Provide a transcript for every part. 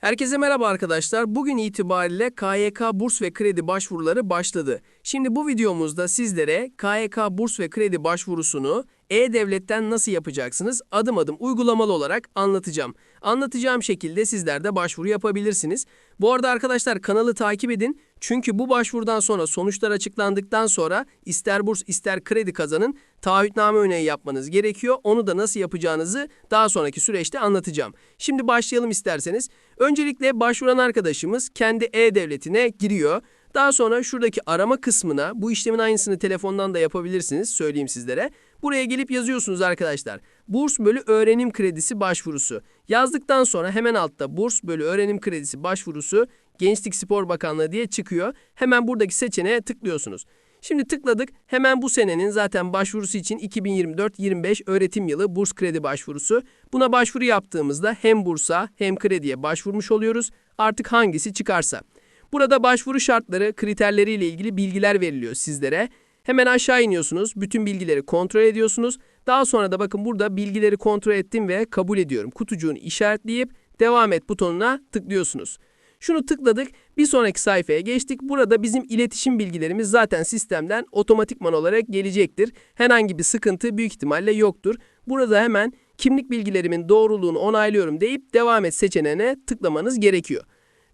Herkese merhaba arkadaşlar. Bugün itibariyle KYK burs ve kredi başvuruları başladı. Şimdi bu videomuzda sizlere KYK burs ve kredi başvurusunu e-Devlet'ten nasıl yapacaksınız adım adım uygulamalı olarak anlatacağım. Anlatacağım şekilde sizler de başvuru yapabilirsiniz. Bu arada arkadaşlar kanalı takip edin. Çünkü bu başvurudan sonra sonuçlar açıklandıktan sonra ister burs ister kredi kazanın taahhütname örneği yapmanız gerekiyor. Onu da nasıl yapacağınızı daha sonraki süreçte anlatacağım. Şimdi başlayalım isterseniz. Öncelikle başvuran arkadaşımız kendi e-devletine giriyor. Daha sonra şuradaki arama kısmına bu işlemin aynısını telefondan da yapabilirsiniz söyleyeyim sizlere. Buraya gelip yazıyorsunuz arkadaşlar. Burs bölü öğrenim kredisi başvurusu. Yazdıktan sonra hemen altta burs bölü öğrenim kredisi başvurusu Gençlik Spor Bakanlığı diye çıkıyor. Hemen buradaki seçeneğe tıklıyorsunuz. Şimdi tıkladık. Hemen bu senenin zaten başvurusu için 2024-25 öğretim yılı burs kredi başvurusu. Buna başvuru yaptığımızda hem bursa hem krediye başvurmuş oluyoruz. Artık hangisi çıkarsa. Burada başvuru şartları, kriterleriyle ilgili bilgiler veriliyor sizlere. Hemen aşağı iniyorsunuz. Bütün bilgileri kontrol ediyorsunuz. Daha sonra da bakın burada bilgileri kontrol ettim ve kabul ediyorum. Kutucuğunu işaretleyip devam et butonuna tıklıyorsunuz. Şunu tıkladık. Bir sonraki sayfaya geçtik. Burada bizim iletişim bilgilerimiz zaten sistemden otomatikman olarak gelecektir. Herhangi bir sıkıntı büyük ihtimalle yoktur. Burada hemen kimlik bilgilerimin doğruluğunu onaylıyorum deyip devam et seçeneğine tıklamanız gerekiyor.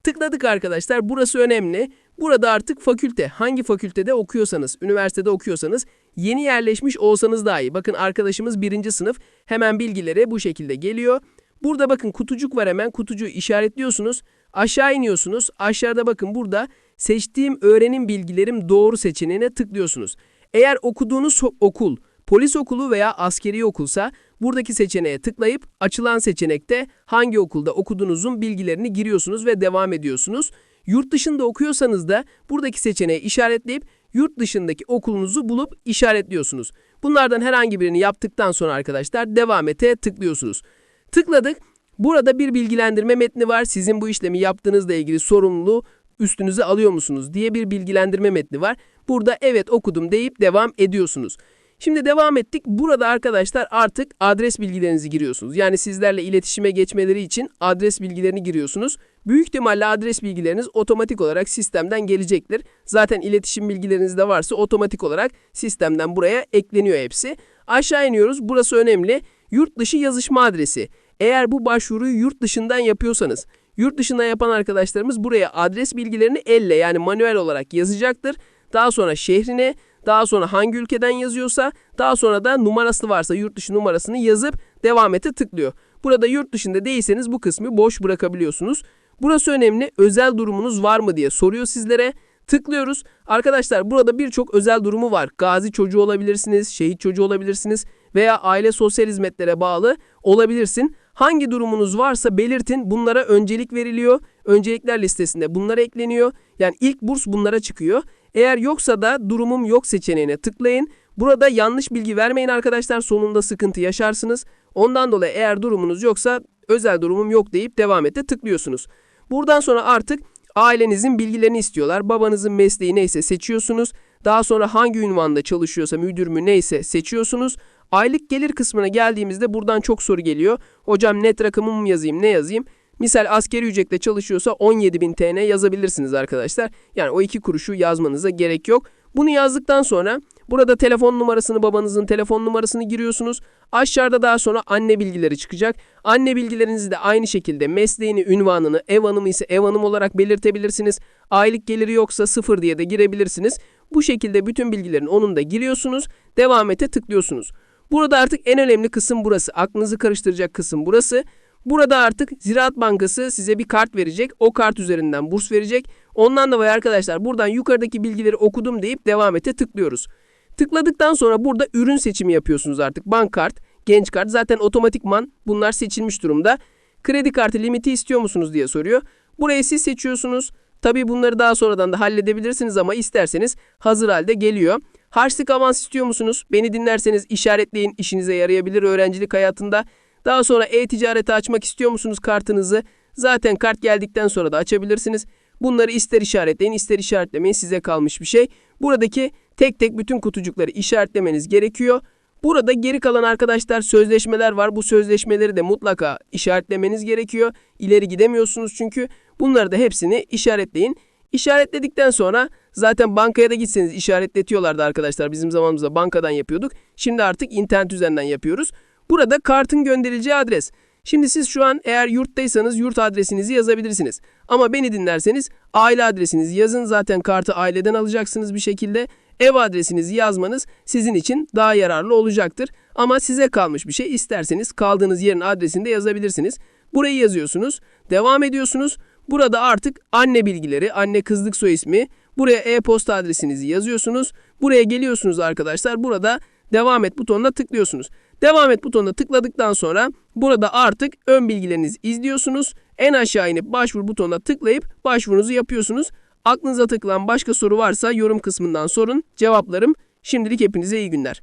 Tıkladık arkadaşlar. Burası önemli. Burada artık fakülte, hangi fakültede okuyorsanız, üniversitede okuyorsanız, yeni yerleşmiş olsanız dahi. Bakın arkadaşımız birinci sınıf. Hemen bilgileri bu şekilde geliyor. Burada bakın kutucuk var hemen. Kutucuğu işaretliyorsunuz. Aşağı iniyorsunuz. Aşağıda bakın burada seçtiğim öğrenim bilgilerim doğru seçeneğine tıklıyorsunuz. Eğer okuduğunuz okul, polis okulu veya askeri okulsa buradaki seçeneğe tıklayıp açılan seçenekte hangi okulda okuduğunuzun bilgilerini giriyorsunuz ve devam ediyorsunuz. Yurt dışında okuyorsanız da buradaki seçeneği işaretleyip yurt dışındaki okulunuzu bulup işaretliyorsunuz. Bunlardan herhangi birini yaptıktan sonra arkadaşlar devam ete tıklıyorsunuz. Tıkladık. Burada bir bilgilendirme metni var. Sizin bu işlemi yaptığınızla ilgili sorumluluğu üstünüze alıyor musunuz diye bir bilgilendirme metni var. Burada evet okudum deyip devam ediyorsunuz. Şimdi devam ettik. Burada arkadaşlar artık adres bilgilerinizi giriyorsunuz. Yani sizlerle iletişime geçmeleri için adres bilgilerini giriyorsunuz. Büyük ihtimalle adres bilgileriniz otomatik olarak sistemden gelecektir. Zaten iletişim bilgileriniz de varsa otomatik olarak sistemden buraya ekleniyor hepsi. Aşağı iniyoruz. Burası önemli. Yurt dışı yazışma adresi. Eğer bu başvuruyu yurt dışından yapıyorsanız, yurt dışından yapan arkadaşlarımız buraya adres bilgilerini elle yani manuel olarak yazacaktır. Daha sonra şehrine, daha sonra hangi ülkeden yazıyorsa, daha sonra da numarası varsa yurt dışı numarasını yazıp devam ete tıklıyor. Burada yurt dışında değilseniz bu kısmı boş bırakabiliyorsunuz. Burası önemli. Özel durumunuz var mı diye soruyor sizlere. Tıklıyoruz. Arkadaşlar burada birçok özel durumu var. Gazi çocuğu olabilirsiniz, şehit çocuğu olabilirsiniz veya aile sosyal hizmetlere bağlı olabilirsin. Hangi durumunuz varsa belirtin. Bunlara öncelik veriliyor. Öncelikler listesinde bunlar ekleniyor. Yani ilk burs bunlara çıkıyor. Eğer yoksa da durumum yok seçeneğine tıklayın. Burada yanlış bilgi vermeyin arkadaşlar. Sonunda sıkıntı yaşarsınız. Ondan dolayı eğer durumunuz yoksa özel durumum yok deyip devam ete tıklıyorsunuz. Buradan sonra artık ailenizin bilgilerini istiyorlar. Babanızın mesleği neyse seçiyorsunuz. Daha sonra hangi ünvanda çalışıyorsa müdür mü neyse seçiyorsunuz. Aylık gelir kısmına geldiğimizde buradan çok soru geliyor. Hocam net rakamımı mı yazayım ne yazayım? Misal askeri ücretle çalışıyorsa 17.000 TL yazabilirsiniz arkadaşlar. Yani o iki kuruşu yazmanıza gerek yok. Bunu yazdıktan sonra burada telefon numarasını babanızın telefon numarasını giriyorsunuz. Aşağıda daha sonra anne bilgileri çıkacak. Anne bilgilerinizi de aynı şekilde mesleğini, ünvanını, ev hanımı ise ev hanım olarak belirtebilirsiniz. Aylık geliri yoksa sıfır diye de girebilirsiniz. Bu şekilde bütün bilgilerin onun da giriyorsunuz. Devam ete tıklıyorsunuz. Burada artık en önemli kısım burası. Aklınızı karıştıracak kısım burası. Burada artık Ziraat Bankası size bir kart verecek. O kart üzerinden burs verecek. Ondan dolayı arkadaşlar buradan yukarıdaki bilgileri okudum deyip devam ete tıklıyoruz. Tıkladıktan sonra burada ürün seçimi yapıyorsunuz artık. Bank kart, genç kart zaten otomatikman bunlar seçilmiş durumda. Kredi kartı limiti istiyor musunuz diye soruyor. Burayı siz seçiyorsunuz. Tabii bunları daha sonradan da halledebilirsiniz ama isterseniz hazır halde geliyor. Harçlık avans istiyor musunuz? Beni dinlerseniz işaretleyin işinize yarayabilir öğrencilik hayatında. Daha sonra e-ticareti açmak istiyor musunuz kartınızı? Zaten kart geldikten sonra da açabilirsiniz. Bunları ister işaretleyin ister işaretlemeyin size kalmış bir şey. Buradaki tek tek bütün kutucukları işaretlemeniz gerekiyor. Burada geri kalan arkadaşlar sözleşmeler var. Bu sözleşmeleri de mutlaka işaretlemeniz gerekiyor. İleri gidemiyorsunuz çünkü. Bunları da hepsini işaretleyin. İşaretledikten sonra zaten bankaya da gitseniz işaretletiyorlardı arkadaşlar. Bizim zamanımızda bankadan yapıyorduk. Şimdi artık internet üzerinden yapıyoruz. Burada kartın gönderileceği adres. Şimdi siz şu an eğer yurttaysanız yurt adresinizi yazabilirsiniz. Ama beni dinlerseniz aile adresinizi yazın. Zaten kartı aileden alacaksınız bir şekilde. Ev adresinizi yazmanız sizin için daha yararlı olacaktır. Ama size kalmış bir şey. İsterseniz kaldığınız yerin adresini de yazabilirsiniz. Burayı yazıyorsunuz. Devam ediyorsunuz. Burada artık anne bilgileri, anne kızlık soy ismi, buraya e-posta adresinizi yazıyorsunuz. Buraya geliyorsunuz arkadaşlar. Burada devam et butonuna tıklıyorsunuz. Devam et butonuna tıkladıktan sonra burada artık ön bilgilerinizi izliyorsunuz. En aşağı inip başvur butonuna tıklayıp başvurunuzu yapıyorsunuz. Aklınıza takılan başka soru varsa yorum kısmından sorun. Cevaplarım. Şimdilik hepinize iyi günler.